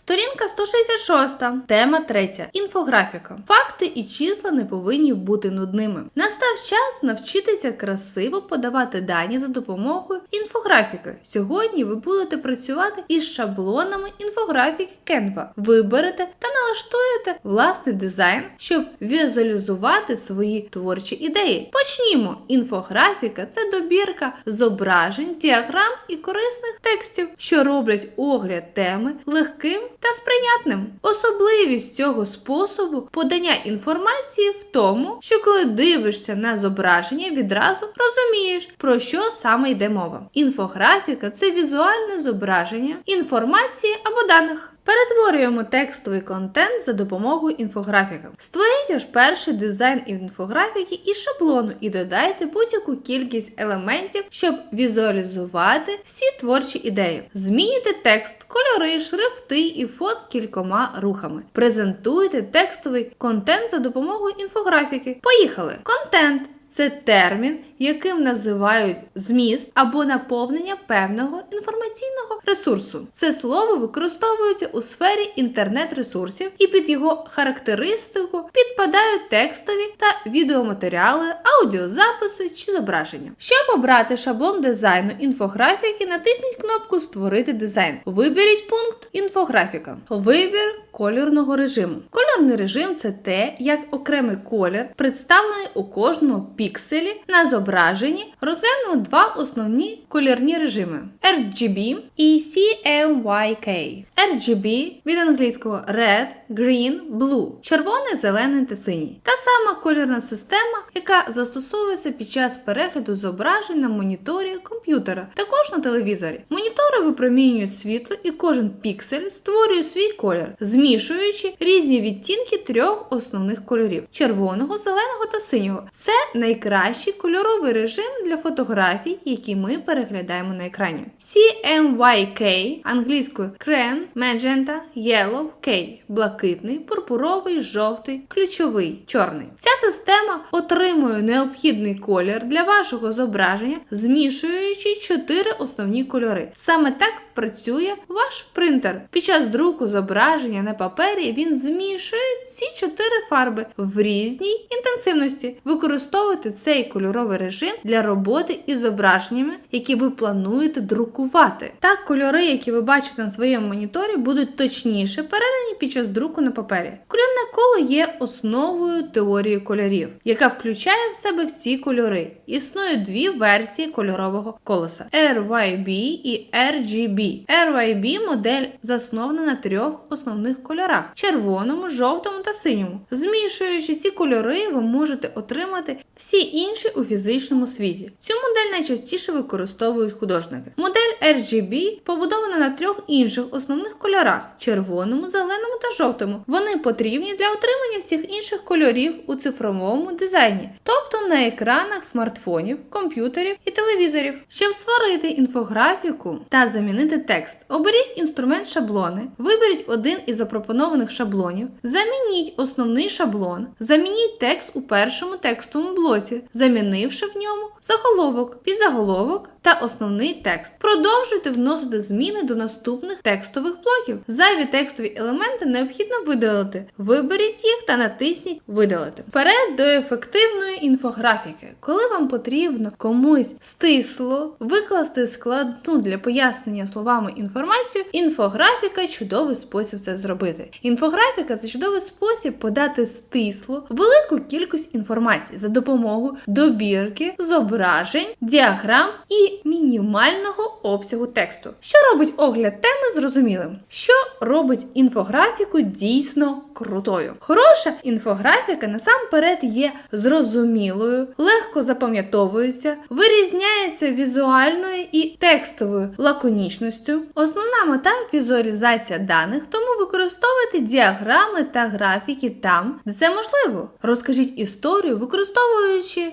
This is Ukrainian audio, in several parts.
Сторінка 166. Тема 3. Інфографіка. Факти і числа не повинні бути нудними. Настав час навчитися красиво подавати дані за допомогою інфографіки. Сьогодні ви будете працювати із шаблонами інфографіки Canva. Виберете та налаштуєте власний дизайн, щоб візуалізувати свої творчі ідеї. Почнімо. Інфографіка це добірка зображень, діаграм і корисних текстів, що роблять огляд теми легким та сприйнятним. Особливість цього способу подання інформації в тому, що коли дивишся на зображення, відразу розумієш, про що саме йде мова. Інфографіка це візуальне зображення інформації або даних. Перетворюємо текстовий контент за допомогою інфографіки. Створіть аж перший дизайн інфографіки із шаблону і додайте будь-яку кількість елементів, щоб візуалізувати всі творчі ідеї. Змінюйте текст, кольори, шрифти і фон кількома рухами. Презентуйте текстовий контент за допомогою інфографіки. Поїхали! Контент. Це термін, яким називають зміст або наповнення певного інформаційного ресурсу. Це слово використовується у сфері інтернет-ресурсів, і під його характеристику підпадають текстові та відеоматеріали, аудіозаписи чи зображення. Щоб обрати шаблон дизайну інфографіки, натисніть кнопку Створити дизайн. Виберіть пункт інфографіка. Вибір кольорного режиму. Кольорний режим це те, як окремий колір представлений у кожному пікселі на зображенні. Розглянемо два основні кольорні режими: RGB і CMYK. RGB від англійського Red, Green, Blue, червоний, зелений та синій. Та сама кольорна система, яка застосовується під час перегляду зображень на моніторі комп'ютера, також на телевізорі. Монітори випромінюють світло, і кожен піксель створює свій колір, змішуючи різні відтінки трьох основних кольорів: червоного, зеленого та синього. Це найкращий кольоровий режим для фотографій, які ми переглядаємо на екрані. CMYK англійською Cran, Magenta, Yellow, K блакитний, пурпуровий, жовтий, ключовий, чорний. Ця система отримує необхідний колір для вашого зображення, змішуючи чотири основні кольори. Саме так працює ваш принтер. Під час друку зображення на папері він змішує ці чотири фарби в різній інтенсивності. Використовуйте цей кольоровий режим для роботи із зображеннями, які ви плануєте друкувати. Так, кольори, які ви бачите на своєму моніторі, будуть точніше передані під час друку на папері. Кольорне коло є основою теорії кольорів, яка включає в себе всі кольори. Існує дві версії кольорового колеса: RYB і RGB. RYB модель заснована на трьох основних кольорах: червоному, жовтому та синьому. Змішуючи ці кольори, ви можете отримати всі інші у фізичному світі. Цю модель найчастіше використовують художники. Модель RGB побудована на трьох інших основних кольорах: червоному, зеленому та жовтому. Вони потрібні для отримання всіх інших кольорів у цифровому дизайні, тобто на екранах смартфонів, комп'ютерів і телевізорів. Щоб створити інфографіку та замінити текст, оберіть інструмент шаблони, виберіть один із запропонованих шаблонів, замініть основний шаблон, замініть текст у першому текстовому блоці, замінивши в ньому заголовок, підзаголовок та основний текст. Продовжуйте вносити зміни до наступних текстових блоків. Зайві текстові елементи необхідно видалити. Виберіть їх та натисніть Видалити. Вперед до ефективної інфографіки. Коли вам потрібно комусь стисло викласти складну для пояснення словами інформацію, інфографіка чудовий спосіб це зробити. Інфографіка це чудовий спосіб подати стисло велику кількість інформації за допомогою добірки, зображень, діаграм і мінімального обсягу тексту. Що робить огляд теми зрозумілим? Що робить інфографіку дійсно крутою? Хороша інфографіка насамперед є зрозумілою, легко запам'ятовується, вирізняється візуальною і текстовою лаконічністю. Основна мета візуалізація даних, тому використовуйте діаграми та графіки там, де це можливо. Розкажіть історію, використовуючи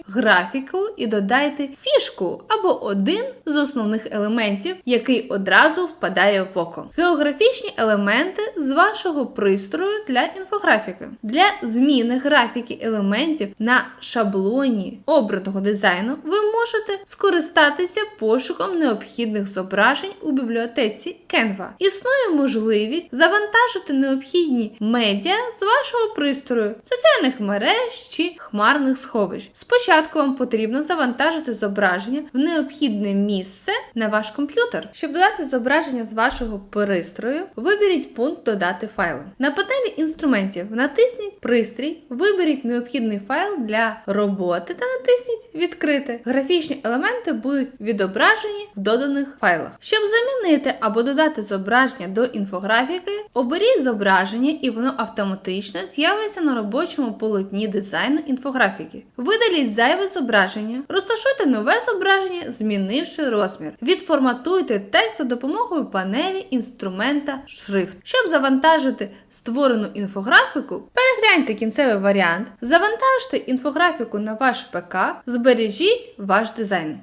графіку і додайте фішку або один з основних елементів, який одразу впадає в око. Географічні елементи з вашого пристрою для інфографіки. Для зміни графіки елементів на шаблоні обраного дизайну ви можете скористатися пошуком необхідних зображень у бібліотеці Canva. Існує можливість завантажити необхідні медіа з вашого пристрою, соціальних мереж чи хмарних сховищ. Спочатку вам потрібно завантажити зображення в необхідне місце на ваш комп'ютер. Щоб додати зображення з вашого пристрою, виберіть пункт Додати файли. На панелі інструментів натисніть Пристрій, виберіть необхідний файл для роботи та натисніть Відкрити. Графічні елементи будуть відображені в доданих файлах. Щоб замінити або додати зображення до інфографіки, оберіть зображення і воно автоматично з'явиться на робочому полотні дизайну інфографіки. Видаліть зайве зображення, розташуйте нове зображення, змінивши розмір. Відформатуйте текст за допомогою панелі інструмента Шрифт. Щоб завантажити створену інфографіку, перегляньте кінцевий варіант, завантажте інфографіку на ваш ПК, збережіть ваш дизайн.